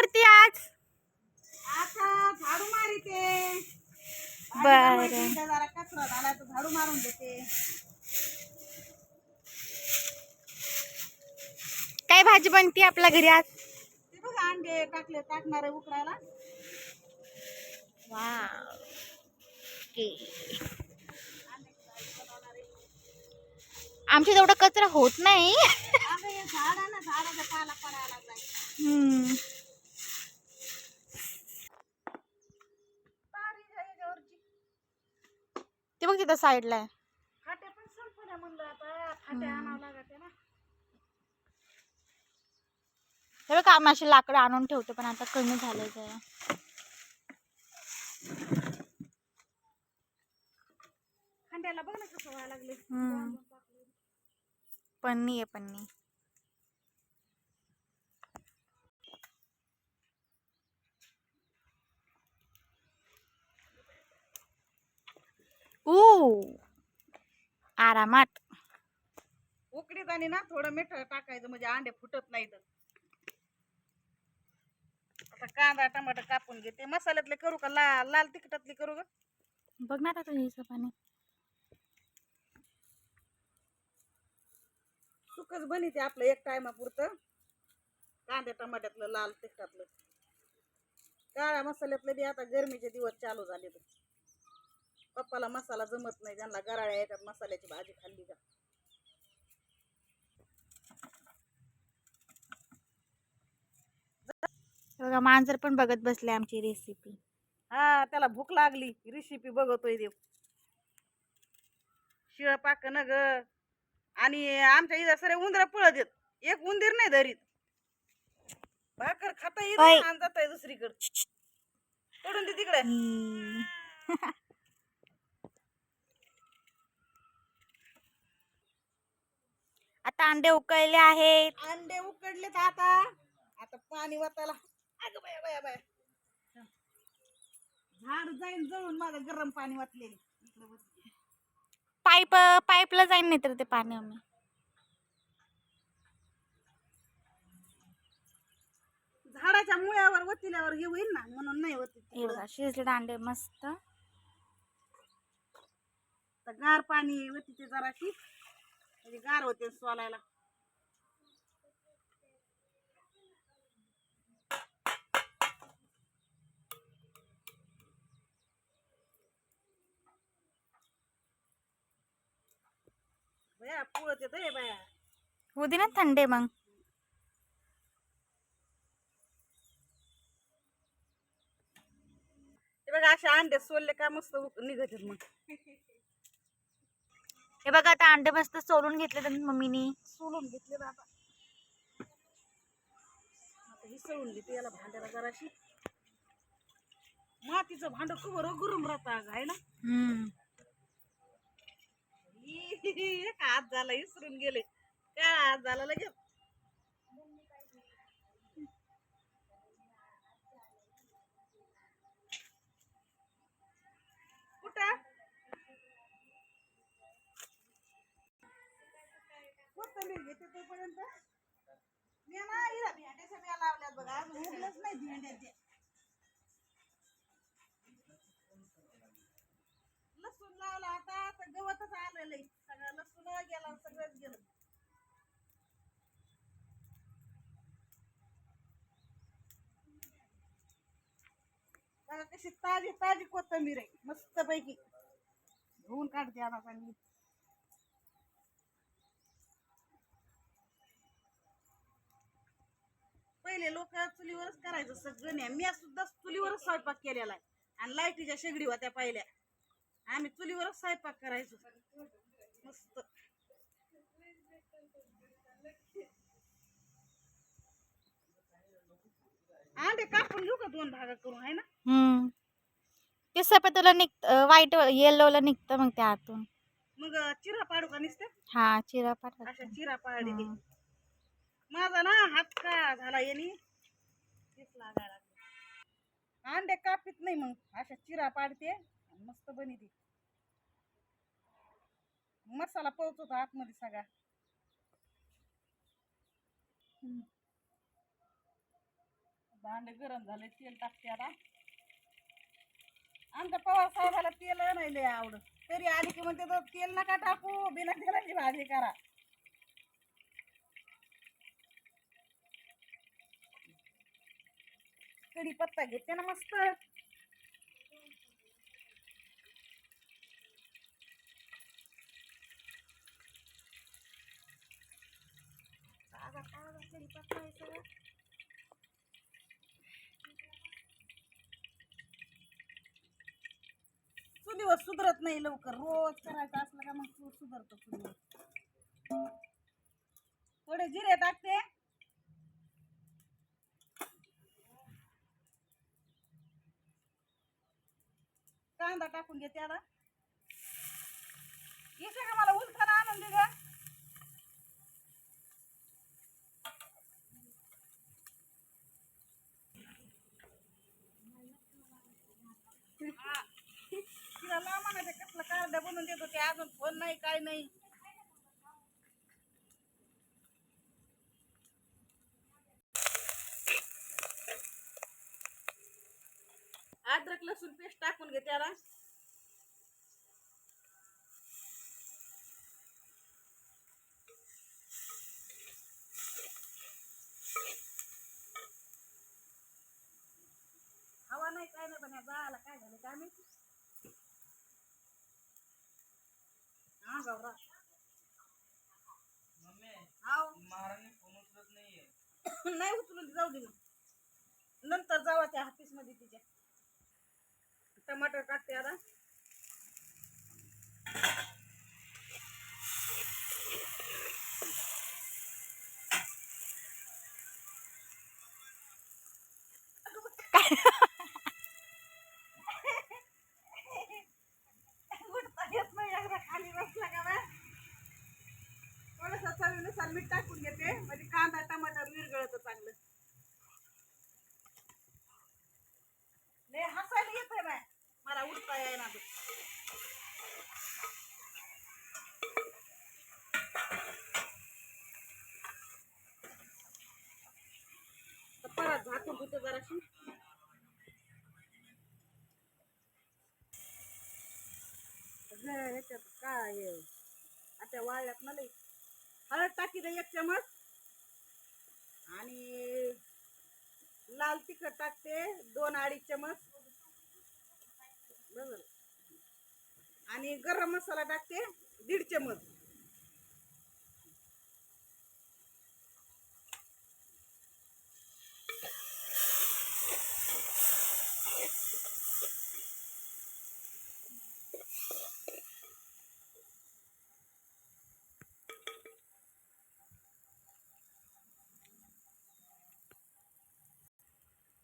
करते आज? आता झाडू मारिते. बरं. जरा कचरा झाला तर झाडू मारून देते. काय भाजी बनते आपल्या घरी आज? ते बघा अंडे टाकले टाकणार आहे उकडायला. आमच्या तेवढा कचरा होत नाही. अगं झाड आहे ना झाडाचा पाला पडायला लागलाय. हम्म. तारी आहे याच्यावरची. ते बघ तिथं साईडला आहे. फाट्या पण संपल्या म्हणलं आता. फाट्या आणावं लागते ना. हे बघ आम्ही अशी लाकडं आणून ठेवतो पण आता कमी झालंय जरा. खंड्याला बघ ना कसं व्हायला लागले हम्म. पन्नी आहे पन्नी ऊ आरामात. उकडीत आणि ना थोडं मीठ टाकायचं म्हणजे अंडे फुटत नाहीत. आता कांदा टमाटर कापून घेते. मसाल्यातले करू का? लाल लाल तिखटातले करू का? बघ ना आता तुझ्या हिशोबाने. सुकच बनिते आपलं एक टायमापुरतं. कांदे टमाट्यातलं लाल तिखटातलं. काळ्या मसाल्यातलं बी आता गरमीचे दिवस चालू झाले तर पप्पाला मसाला जमत नाही त्यांना गराळ्या येतात मसाल्याची भाजी खाल्ली का? बघा मांजर पण बघत बसले आमची रेसिपी हा त्याला भूक लागली. रेसिपी बघतोय देव. शिळ पाक न ग. आणि आमच्या इथं सरे उंदर पळत येत एक उंदीर नाही धरीत. भाकर खाता येत. आणि जात दुसरीकडे. पडून दे तिकडे. आता अंडे उकळले आहेत. अंडे उकडलेत आता. आता पाणी वाटायला अगं बाया बाया बाया. झाड जाईन जळून माझं गरम पाणी वाटलेलं इकडं बस. पाईप पाईपला जाईन नाही तर ते पाणी आम्ही. झाडाच्या मुळ्यावर वतिल्यावर हे होईल ना? म्हणून नाही होत हे बघा शिजलेले अंडे मस्त. गार पाणी होती ते जराशी. म्हणजे गार होते सोलायला. बया पुळत येत बाया. होऊ दे ना थंडे मग. ते बघा असे अंडे सोलले का मस्त निघतात मग. हे बघा आता अंडे मस्त सोलून घेतले त्यांनी मम्मीनी. सोलून घेतले ना आता. ही घेते याला भांड्याला जराशी. मातीचं भांड खूप गरम राहतं आहे ना? हात झाला? विसरून गेले. काय हात झाला लगेच? कुठं? कोथिंबीर घेते तोपर्यंत मी ना हिला भेंड्याच्या बिया लावल्यात बघा अजून नाही भेंड्याचे लसूण लावला आता आता गवतच आलेलं आहे सगळं लसूण गेला सगळंच गेलं बघा कशी ताजी ताजी कोथंबीर आहे. मस्त पैकी धुवून काढते आता चांगली पहिले लोक चुलीवरच करायचं सगळं नाही. मी सुद्धा चुलीवरच स्वयंपाक केलेला आहे. आणि लाईटीच्या शेगडी होत्या पहिल्या. आम्ही चुलीवरच स्वयंपाक करायचो. मस्त. अंडे कापून घेऊ का दोन भागा करून आहे ना? ते सफेदला निघत व्हाईट येलोला निघतं मग त्या आतून मग चिरा पाडू का नुसते? हा चिरा अशा चिरा पाडली. माझा ना हात का झाला येणी तेच लागायला लागले. अंडे कापीत नाही मग. अशा चिरा पाडते आणि मस्त बनिते मसाला पोहोचतो आतमध्ये सगळा. भांडे गरम झाले तेल टाकते आता. आमचा पवार साहेबाला तेल नाही लय आवड तरी आली की म्हणते तेल नका टाकू बिना तेलाची भाजी करा. कढीपत्ता घेते ना मस्त. कढीपत्ता आहे चुलीवर सुधरत नाही लवकर. रोज करायचं असलं का मग सुधरतो चुलीवर थोडे जिरे टाकते. कांदा टाकून घे त्याला. येते का मला उलथाना आणून दे गं? तिला लांब म्हणायचं कसलं कार्ड बनवून देतो ते अजून फोन नाही काय नाही. टाकून घे त्याला. हवा नाही काय नाही पण या बाळाला काय झालं काय माहिती? हा गौरा. हाव. नाही उचलून जाऊ दे. मग नंतर जावा त्या ऑफिसमध्ये तिच्या. टमाटर टाकते आता उठता येत नाही एकदा खाली बसला का बा थोडंसं चवीनुसार मीठ टाकून घेते म्हणजे कांदा टमाटर विरगळत चांगलं लय हसायला येतंय बाय मला उठता परत झाकून होते जराशी. ह्याच्यात काय आता वाळल्यात ना लई. हळद टाकी दे एक चमच आणि लाल तिखट टाकते दोन अडीच चमच बरोबर आणि गरम मसाला टाकते दीड चमच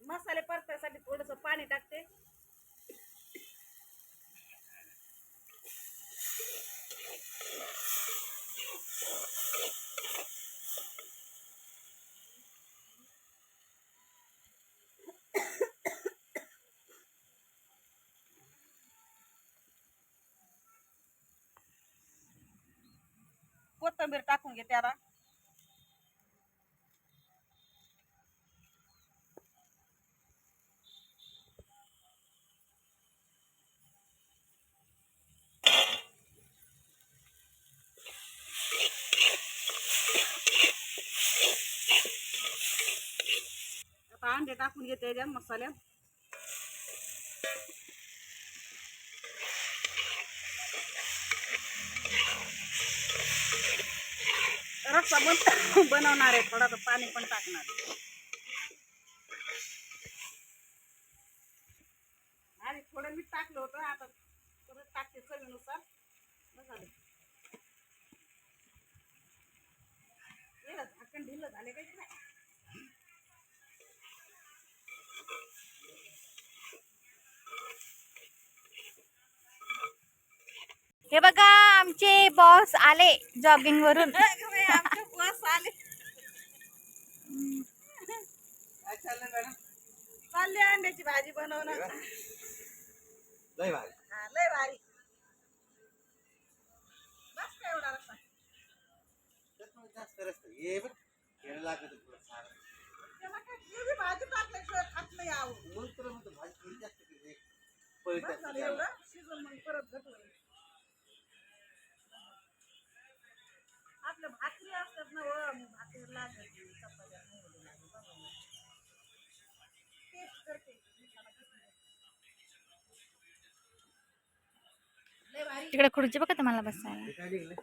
मसाले परतासाठी थोडस पाणी टाकते कोथिंबीर टाकून घेते आता. आता अंडे टाकून घेते मसाल्यात रस्सा बन बनवणार आहे थोडा तर पाणी पण टाकणार. आणि थोडं मीठ टाकलं होतं आता परत टाकते चवीनुसार. बस झालं. हे झाकण ढिलं झाले काही नाही हे बघा आमचे बॉस आले जॉगिंग वरून. बस आले. काय चाललं मॅडम चालली अंड्याची भाजी बनवणार. लय भारी. हा लय भारी. बस काय एवढा जास्त ये बघ खेळ लागत तुला सारं त्याला भाजी टाकल्याशिवाय खात नाही आहो. म्हणून तर म्हणतो भाजी परत घटलं भाकरी लागत चपात्या करते तिकडे खुर्ची बघा तुम्हाला बसायला.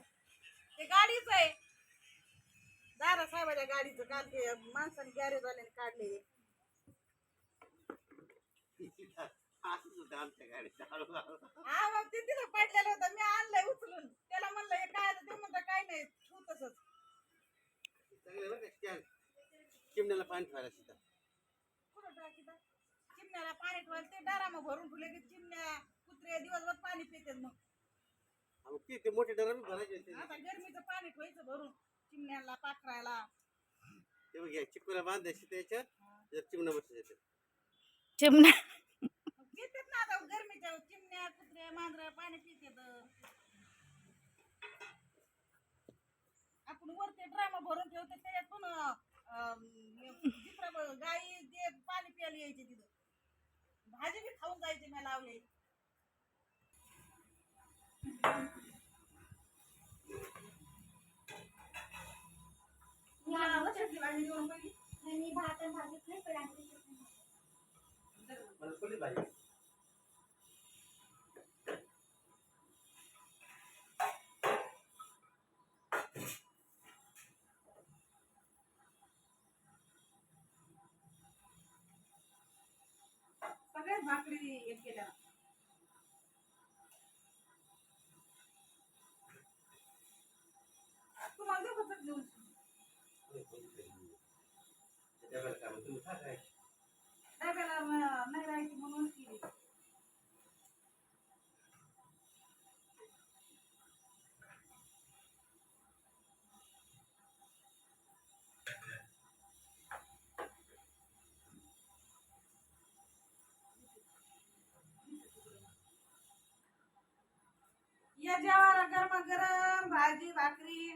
ते गाडीच आहे. दादा साहेबाच्या गाडीचं काल ते माणसाने गॅरेज वाल्याने काढले. हा. मग ते तिथं पडलेलं होतं. मी आणलंय उचलून. त्याला म्हणलं हे काय? ते म्हणतं काय नाही तू तसंच चांगलं बरं का स्टँड चिमण्याला पाणी ठेवायला तिथं कुठं टाकीता चिमण्याला पाणी ठेवायला ते डारामा भरून ठेवले की चिमण्या कुत्रे दिवसभर पाणी पितात मग. हा, मग ते- ते मोठे डरम भरायचे होते. आता गरमीचं पाणी ठेवायचं भरून चिमण्याला पाखरायला ते बघ या चिपकोला बांधायची त्याच्यात त्याच्यात चिमणा बसायचं चिमण्या मग पितात ना आता गरमीच्या चिमण्या कुत्रे मांजर पाणी पितात. आपण वरते ड्रामा भरून ठेवतो त्याच्यात पण दुसरं गाई ते पाणी प्यायला यायचे तिथं. भाजी बी खाऊन जायचे मी लावले. मला कोणी पाहिजे सगळ्याच भाकरी एक केल्या तुम्हाला देऊ का चटणी उलटी? त्याच्यावर काय म्हणतो, तुम्ही खा काय डब्याला म- नाही राहायची म्हणून केली या जेवायला गरमा गरम भाजी भाकरी.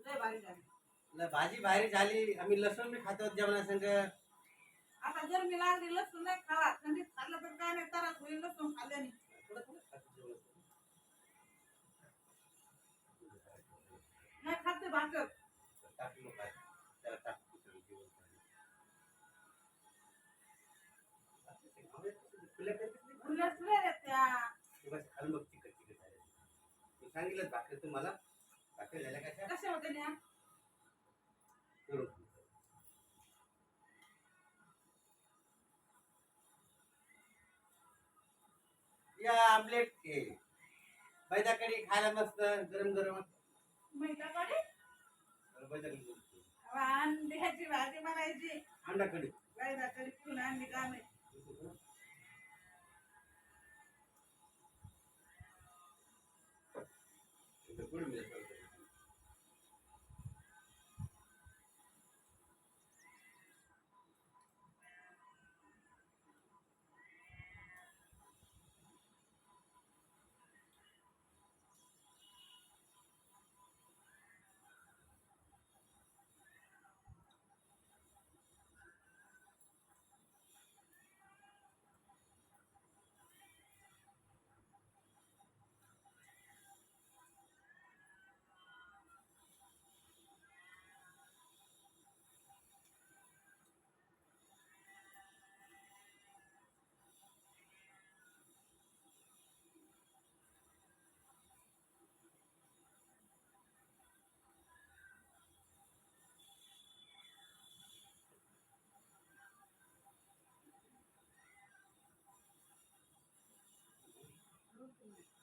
लय भारी झाली. भाजी बाहेर झाली. आम्ही लसूण बी खातो जेवणा संग आता जर मी लागली लसूण नाही खावा थंडीत खाल्लं तर काय नाही त्रास होईल लसूण खाल्ल्याने. नाही खाते भाकर. टाकलो काय त्याला टाकतो त्या बस खाल. मी सांगितलं भाकरी तुम्हाला भाकरी झाल्या कशा कशा होते त्या करून ठेवतो. या आमलेट हे बैदाकडे खायला मस्त गरम गरम. मैदाकडे बैदाकडे. अंड्याची भाजी बनायची अंडाकडे. मैदाकडे फुल अंडी का Amen.